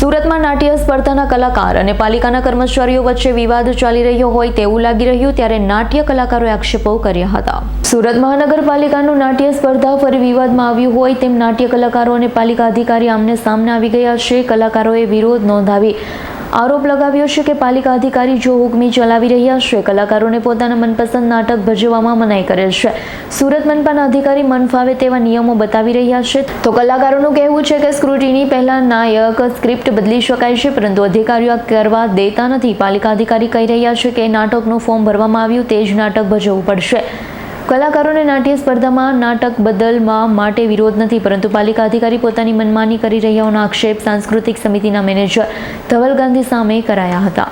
સુરતમાં નાટ્ય સ્પર્ધાના કલાકાર અને પાલિકાના કર્મચારીઓ વચ્ચે વિવાદ ચાલી રહ્યો હોય તેવું લાગી રહ્યું ત્યારે નાટ્ય કલાકારોએ આક્ષેપો કર્યા હતા. સુરત મહાનગરપાલિકાનું નાટ્ય સ્પર્ધા ફરી વિવાદમાં આવ્યું હોય તેમ નાટ્ય કલાકારો અને પાલિકા અધિકારી આમને સામને આવી ગયા છે. કલાકારોએ વિરોધ નોંધાવી આરોપ લગાવ્યો છે કે પાલિકા અધિકારી જો હુકમી ચલાવી રહ્યા છે, કલાકારોને પોતાના મનપસંદ નાટક ભજવવામાં મનાઈ કરે છે. સુરત મનપાના અધિકારી મન ફાવે તેવા નિયમો બતાવી રહ્યા છે. તો કલાકારોનું કહેવું છે કે સ્ક્રુટીની પહેલા નાયક સ્ક્રિપ્ટ બદલી શકાય છે, પરંતુ અધિકારીઓ કરવા દેતા નથી. પાલિકા અધિકારી કહી રહ્યા છે કે નાટકનું ફોર્મ ભરવામાં આવ્યું, તે જ નાટક ભજવવું પડશે. કલાકારોને નાટ્ય સ્પર્ધામાં નાટક બદલવા માટે વિરોધ નથી, પરંતુ પાલિકા અધિકારી પોતાની મનમાની કરી રહ્યા હોવાનો આક્ષેપ સાંસ્કૃતિક સમિતિના મેનેજર ધવલ ગાંધી સામે કરાયા હતા.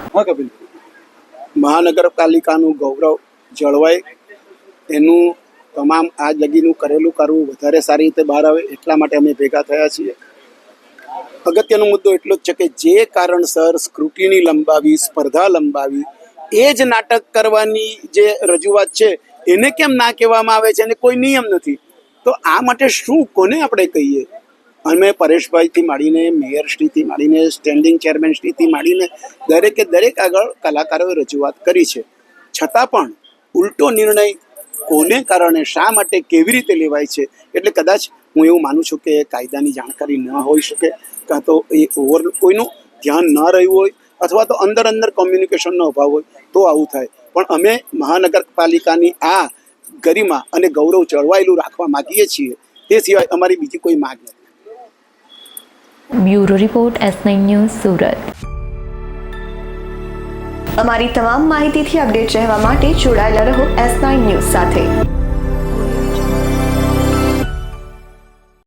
મહાનગરપાલિકાનું ગૌરવ જળવાય, એનું તમામ આ લગીનું કરેલું કરવું વધારે સારી રીતે બહાર આવે એટલા માટે અમે ભેગા થયા છીએ. અગત્યનો મુદ્દો એટલો જ છે કે જે કારણસર સ્ક્રુટિની લંબાવી, સ્પર્ધા લંબાવી, એ જ નાટક કરવાની જે રજૂઆત છે એને કેમ ના કહેવામાં આવે છે અને કોઈ નિયમ નથી? તો આ માટે શું કોને આપણે કહીએ? અમે પરેશભાઈથી માંડીને, મેયરશ્રીથી માંડીને સ્ટેન્ડિંગ ચેરમેનશ્રીથી માંડીને દરેકે દરેક આગળ કલાકારોએ રજૂઆત કરી છે. છતાં પણ ઉલટો નિર્ણય કોને કારણે, શા માટે કેવી રીતે લેવાય છે? એટલે કદાચ હું એવું માનું છું કે કાયદાની જાણકારી ન હોઈ શકે, કાં તો એ ઓવર કોઈનું ધ્યાન ન રહ્યું હોય, અથવા તો અંદર અંદર કોમ્યુનિકેશનનો અભાવ હોય, તો આવું થાય. પણ અમે મહાનગરપાલિકાની આ ગરિમા અને ગૌરવ જળવાયેલું રાખવા માગીએ છીએ. તે સિવાય અમારી બીજી કોઈ માગ નથી. Bureau report S nine news Surat. અમારી તમામ માહિતીથી અપડેટ રહેવા માટે જોડાયેલા રહો એસ નાઇન ન્યૂઝ સાથે.